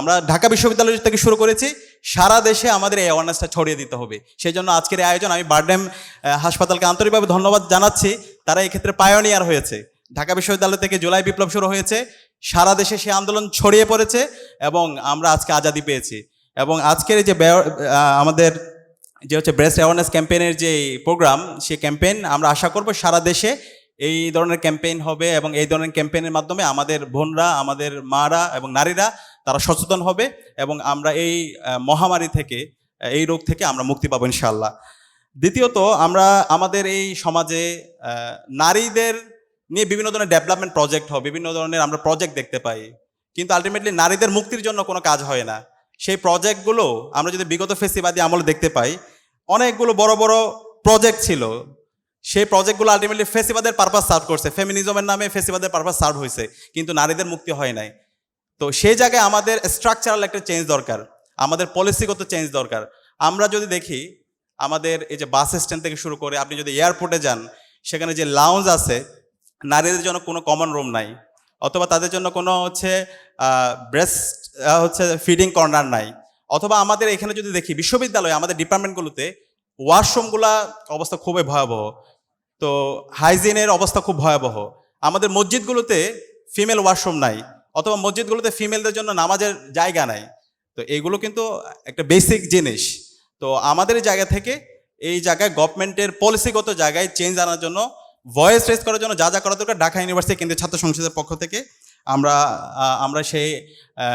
আমরা ঢাকা বিশ্ববিদ্যালয় থেকে শুরু করেছি, সারা দেশে আমাদের এই অ্যাওয়ারনেসটা ছড়িয়ে দিতে হবে। সেই জন্য আজকের এই আয়োজন আমি বারডেম হাসপাতালকে আন্তরিকভাবে ধন্যবাদ জানাচ্ছি। তারা এক্ষেত্রে পায়োনিয়ার হয়েছে। ঢাকা বিশ্ববিদ্যালয় থেকে জুলাই বিপ্লব শুরু হয়েছে। সারা দেশে সেই আন্দোলন ছড়িয়ে পড়েছে এবং আমরা আজকে আজাদি পেয়েছি। এবং আজকের যে আমাদের যে হচ্ছে ব্রেস্ট অ্যাওয়ারনেস ক্যাম্পেইনের যে প্রোগ্রাম সে ক্যাম্পেইন আমরা আশা করব সারা দেশে এই ধরনের ক্যাম্পেইন হবে এবং এই ধরনের ক্যাম্পেইনের মাধ্যমে আমাদের বোনরা, আমাদের মারা এবং নারীরা তারা সচেতন হবে এবং আমরা এই মহামারী থেকে, এই রোগ থেকে আমরা মুক্তি পাবো ইনশাল্লাহ দ্বিতীয়ত, আমরা আমাদের এই সমাজে নারীদের নিয়ে বিভিন্ন ধরনের ডেভেলপমেন্ট প্রজেক্ট হয়, বিভিন্ন ধরনের আমরা প্রজেক্ট দেখতে পাই। কিন্তু আলটিমেটলি নারীদের মুক্তির জন্য কোনো কাজ হয় না। সেই প্রজেক্টগুলো আমরা যদি বিগত ফেসিবাদী আমলে দেখতে পাই, অনেকগুলো বড় বড় প্রজেক্ট ছিল। সেই প্রজেক্টগুলো আলটিমেটলি ফেসিবাদের পারপাস সার্ভ করছে। ফেমিনিজমের নামে ফেসিবাদের পারপাস সার্ভ হয়েছে কিন্তু নারীদের মুক্তি হয় নাই। তো সেই জায়গায় আমাদের স্ট্রাকচারাল একটা চেঞ্জ দরকার, আমাদের পলিসিগত চেঞ্জ দরকার। আমরা যদি দেখি, আমাদের এই যে বাস স্ট্যান্ড থেকে শুরু করে আপনি যদি এয়ারপোর্টে যান, সেখানে যে লাউঞ্জ আছে, নারীদের জন্য কোনো কমন রুম নাই। অথবা তাদের জন্য কোনো হচ্ছে ব্রেস্ট হচ্ছে ফিডিং কর্নার নাই। অথবা আমাদের এখানে যদি দেখি, বিশ্ববিদ্যালয়ে, আমাদের ডিপার্টমেন্টগুলোতে ওয়াশরুমগুলা অবস্থা খুবই ভয়াবহ। তো হাইজিনের অবস্থা খুব ভয়াবহ। আমাদের মসজিদগুলোতে ফিমেল ওয়াশরুম নাই। অথবা মসজিদগুলোতে ফিমেলদের জন্য নামাজের জায়গা নাই। তো এগুলো কিন্তু একটা বেসিক জিনিস। তো আমাদের জায়গা থেকে এই জায়গায় গভর্নমেন্টের পলিসিগত জায়গায় চেঞ্জ আনার জন্য ভয়েস রেজ করার জন্য যা যা করা দরকার ঢাকা ইউনিভার্সিটি কেন্দ্রীয় ছাত্র সংসদের পক্ষ থেকে আমরা আমরা সেই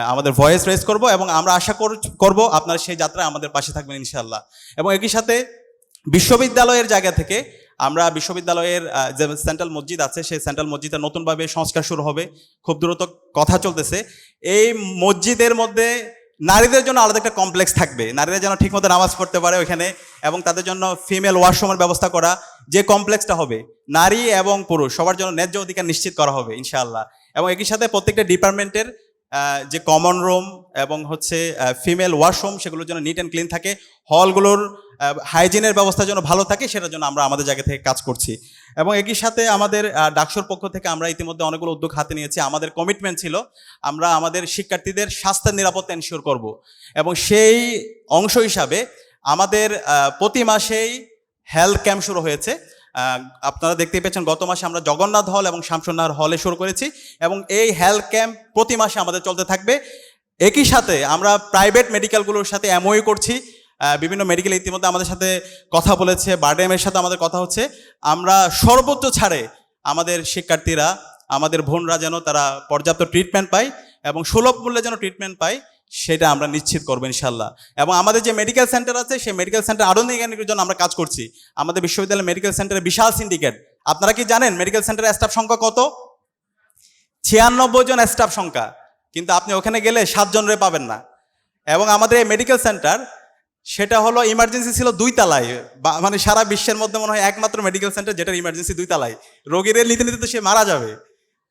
আমাদের ভয়েস রেজ করব এবং আমরা আশা কর- করব আপনারা সেই যাত্রায় আমাদের পাশে থাকবেন ইনশাল্লাহ এবং একই সাথে বিশ্ববিদ্যালয়ের জায়গা থেকে আমরা বিশ্ববিদ্যালয়ের যে সেন্ট্রাল মসজিদ আছে, সেই সেন্ট্রাল মসজিদে নতুনভাবে সংস্কার শুরু হবে। খুব দ্রুত কথা চলতেছে। এই মসজিদের মধ্যে নারীদের জন্য আলাদা একটা কমপ্লেক্স থাকবে। নারীরা যেন ঠিকমতো নামাজ পড়তে পারে ওইখানে এবং তাদের জন্য ফিমেল ওয়াশরুমের ব্যবস্থা করা, যে কমপ্লেক্সটা হবে, নারী এবং পুরুষ, সবার জন্য ন্যায্য অধিকার নিশ্চিত করা হবে, ইনশাআল্লাহ। এবং একই সাথে প্রত্যেকটা ডিপার্টমেন্টের যে কমন রুম এবং হচ্ছে ফিমেল ওয়াশরুম সেগুলোর জন্য নিট অ্যান্ড ক্লিন থাকে। হলগুলোর হাইজিনের ব্যবস্থা যেন ভালো থাকে, সেটার জন্য আমরা আমাদের জায়গা থেকে কাজ করছি। এবং একই সাথে আমাদের ডাকসুর পক্ষ থেকে আমরা ইতিমধ্যে অনেকগুলো উদ্যোগ হাতে নিয়েছি। আমাদের কমিটমেন্ট ছিল, আমরা আমাদের শিক্ষার্থীদের স্বাস্থ্যের নিরাপত্তা এনশিওর করব। এবং সেই অংশ হিসাবে আমাদের প্রতি মাসেই হেলথ ক্যাম্প শুরু হয়েছে। আপনারা দেখতেই পেয়েছেন, গত মাসে আমরা জগন্নাথ হল এবং শামসুন্নাহর হলে শুরু করেছি এবং এই হেলথ ক্যাম্প প্রতি মাসে আমাদের চলতে থাকবে। একই সাথে আমরা প্রাইভেট মেডিকেলগুলোর সাথে এমওই করছি। বিভিন্ন মেডিকেল ইতিমধ্যে আমাদের সাথে কথা বলেছে, বারডেমের সাথে আমাদের কথা হচ্ছে। আমরা সর্বোচ্চ ছাড়ে আমাদের শিক্ষার্থীরা, আমাদের বোনরা যেন তারা পর্যাপ্ত ট্রিটমেন্ট পায় এবং সুলভ মূল্যে যেন ট্রিটমেন্ট পায়। সেটা আমরা নিশ্চিত করব ইনশাল্লাহ এবং আমাদের যে মেডিকেল সেন্টার আছে, সেই মেডিকেল সেন্টার আরও আধুনিকায়নের জন্য আমরা কাজ করছি। আমাদের বিশ্ববিদ্যালয় মেডিকেল সেন্টারে বিশাল সিন্ডিকেট আপনারা কি জানেন মেডিকেল সেন্টারের স্টাফ সংখ্যা কত? ছিয়ানব্বই জন স্টাফ সংখ্যা। কিন্তু আপনি ওখানে গেলে সাতজনরে পাবেন না। এবং আমাদের এই মেডিকেল সেন্টার সেটা হলো ইমার্জেন্সি ছিল দুই তালায়। মানে সারা বিশ্বের মধ্যে মনে হয় একমাত্র মেডিকেল সেন্টার যেটার ইমার্জেন্সি দুই তালায়। রোগীদের নিতে নিতে তো সে মারা যাবে।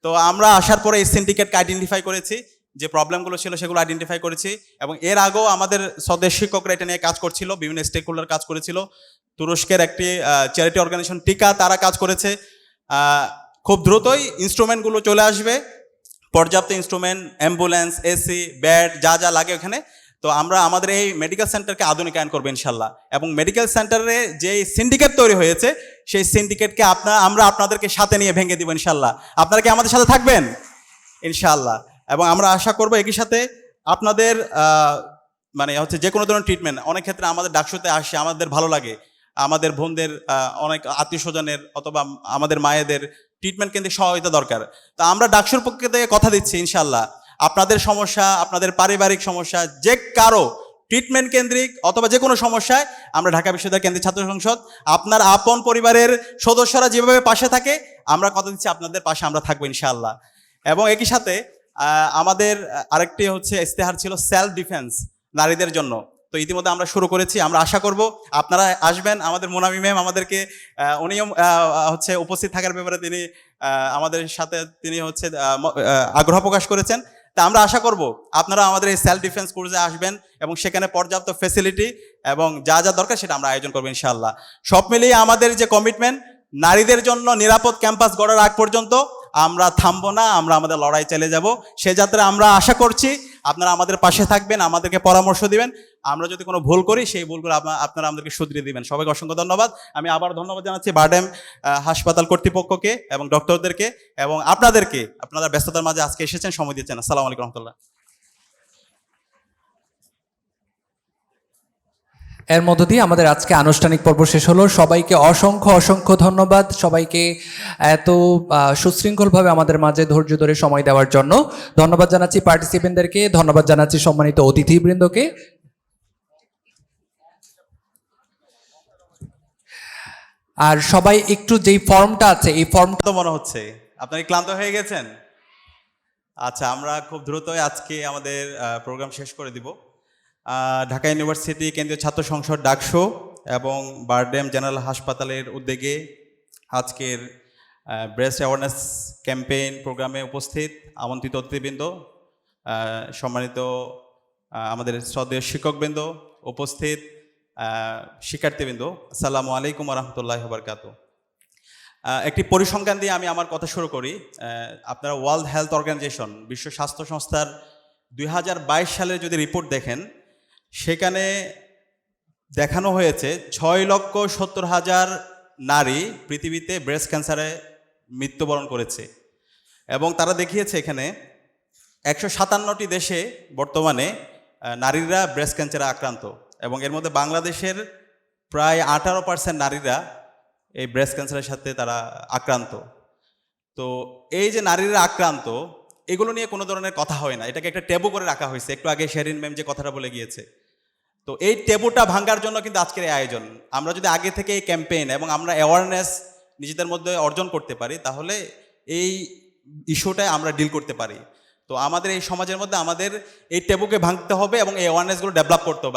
তো আমরা আসার পরে এই সিন্ডিকেটকে আইডেন্টিফাই করেছি। যে প্রবলেমগুলো ছিল সেগুলো আইডেন্টিফাই করেছি এবং এর আগেও আমাদের স্বদেশ শিক্ষকরা এটা নিয়ে কাজ করছিল, বিভিন্ন স্টেক হোল্ডার কাজ করেছিল। তুরস্কের একটি চ্যারিটি অর্গানাইজেশন টিকা তারা কাজ করেছে। খুব দ্রুতই ইনস্ট্রুমেন্টগুলো চলে আসবে। পর্যাপ্ত ইনস্ট্রুমেন্ট অ্যাম্বুলেন্স এসি ব্যাড যা যা লাগে ওখানে। তো আমরা আমাদের এই মেডিকেল সেন্টারকে আধুনিকায়ন করব ইনশাল্লাহ। এবং মেডিকেল সেন্টারে যে সিন্ডিকেট তৈরি হয়েছে, সেই সিন্ডিকেটকে আপনার, আমরা আপনাদেরকে সাথে নিয়ে ভেঙে দিব ইনশাল্লাহ। আপনারা কি আমাদের সাথে থাকবেন? ইনশাল্লাহ। এবং আমরা আশা করব একই সাথে আপনাদের মানে হচ্ছে যে কোনো ধরনের ট্রিটমেন্ট অনেক ক্ষেত্রে আমাদের ডাকসুতে আসে, আমাদের ভালো লাগে। আমাদের বোনদের অনেক আত্মীয় স্বজনের অথবা আমাদের মায়েদের ট্রিটমেন্ট কেন্দ্রিক সহায়তা দরকার। তা আমরা ডাকসুর পক্ষ থেকে কথা দিচ্ছি ইনশাল্লাহ আপনাদের সমস্যা, আপনাদের পারিবারিক সমস্যা, যে কারও ট্রিটমেন্ট কেন্দ্রিক অথবা যে কোনো সমস্যায় আমরা ঢাকা বিশ্ববিদ্যালয় কেন্দ্রীয় ছাত্র সংসদ, আপনার আপন পরিবারের সদস্যরা যেভাবে পাশে থাকে, আমরা কথা দিচ্ছি, আপনাদের পাশে আমরা থাকব, ইনশাআল্লাহ। এবং একই সাথে আমাদের আরেকটি হচ্ছে ইস্তেহার ছিল সেলফ ডিফেন্স নারীদের জন্য। তো ইতিমধ্যে আমরা শুরু করেছি, আমরা আশা করব আপনারা আসবেন, আমাদের মোনামি ম্যাম আমাদেরকে উনিও হচ্ছে উপস্থিত থাকার ব্যাপারে তিনি আমাদের সাথে তিনি হচ্ছে আগ্রহ প্রকাশ করেছেন। তা আমরা আশা করব আপনারা আমাদের এই সেলফ ডিফেন্স কোর্সে আসবেন এবং সেখানে পর্যাপ্ত ফেসিলিটি এবং যা যা দরকার সেটা আমরা আয়োজন করব ইনশাল্লাহ সব মিলিয়ে আমাদের যে কমিটমেন্ট নারীদের জন্য নিরাপদ ক্যাম্পাস গড়ার আগ পর্যন্ত আমরা থামবো না, আমরা আমাদের লড়াই চলে যাব। সে যাত্রা আমরা আশা করছি, আপনারা আমাদের পাশে থাকবেন, আমাদেরকে পরামর্শ দিবেন। আমরা যদি কোনো ভুল করি, সেই ভুলগুলো আপনারা আমাদেরকে শুধরিয়ে দিবেন। সবাইকে অসংখ্য ধন্যবাদ। আমি আবার ধন্যবাদ জানাচ্ছি বাডেম হাসপাতাল কর্তৃপক্ষকে এবং ডক্টরদেরকে এবং আপনাদেরকে। আপনারা ব্যস্ততার মাঝে আজকে এসেছেন, সময় দিয়েছেন আসসালামু আলাইকুম রহমতুল্লাহ। এর মধ্য দিয়ে আমাদের আজকে আনুষ্ঠানিক পর্ব শেষ হলো। সবাইকে অসংখ্য অসংখ্য ধন্যবাদ। সবাইকে এত সুশৃঙ্খলভাবে আমাদের মাঝে ধৈর্য ধরে সময় দেওয়ার জন্য। ধন্যবাদ জানাচ্ছি পার্টিসিপেন্টদেরকে। ধন্যবাদ জানাচ্ছি সম্মানিত অতিথিবৃন্দকে। আর সবাই একটু যেই ফর্মটা আছে, এই ফর্মটা তো মনে হচ্ছে। আপনার ক্লান্ত হয়ে গেছেন? আচ্ছা আমরা খুব দ্রুতই আজকে আমাদের প্রোগ্রাম শেষ করে দিব। ঢাকা ইউনিভার্সিটি কেন্দ্রীয় ছাত্র সংসদ ডাকশো এবং বারডেম জেনারেল হাসপাতালের উদ্যোগে আজকের ব্রেস্ট অ্যাওয়ারনেস ক্যাম্পেইন প্রোগ্রামে উপস্থিত আমন্ত্রিত অতিথিবৃন্দ সম্মানিত আমাদের শ্রদ্ধেয় শিক্ষকবৃন্দ উপস্থিত শিক্ষার্থীবৃন্দ, আসসালামু আলাইকুম রহমতুল্লাহ বরকাত একটি পরিসংখ্যান দিয়ে আমি আমার কথা শুরু করি। আপনারা ওয়ার্ল্ড হেলথ অর্গানাইজেশন, বিশ্ব স্বাস্থ্য সংস্থার দুই হাজার বাইশ সালের যদি রিপোর্ট দেখেন সেখানে দেখানো হয়েছে ছয় লক্ষ সত্তর হাজার নারী পৃথিবীতে ব্রেস্ট ক্যান্সারে মৃত্যুবরণ করেছে। এবং তারা দেখিয়েছে এখানে একশো সাতান্নটি দেশে বর্তমানে নারীরা ব্রেস্ট ক্যান্সারে আক্রান্ত। এবং এর মধ্যে বাংলাদেশের প্রায় আঠারো পার্সেন্ট নারীরা এই ব্রেস্ট ক্যান্সারের সাথে তারা আক্রান্ত। তো এই যে নারীরা আক্রান্ত, এগুলো নিয়ে কোনো ধরনের কথা হয় না। এটাকে একটা টেবু করে রাখা হয়েছে। একটু আগে শেরিন ম্যাম যে কথাটা বলে গিয়েছে। তো এই টেবুটা ভাঙ্গার জন্য কিন্তু আজকের এই আয়োজন। আমরা যদি আগে থেকে এই ক্যাম্পেইন এবং আমরা অ্যাওয়ারনেস নিজেদের মধ্যে অর্জন করতে পারি, তাহলে এই ইস্যুটায় আমরা ডিল করতে পারি। তো আমাদের এই সমাজের মধ্যে আমাদের এই টেবুকে ভাঙতে হবে এবং এই অ্যাওয়ারনেসগুলো ডেভেলপ করতে হবে।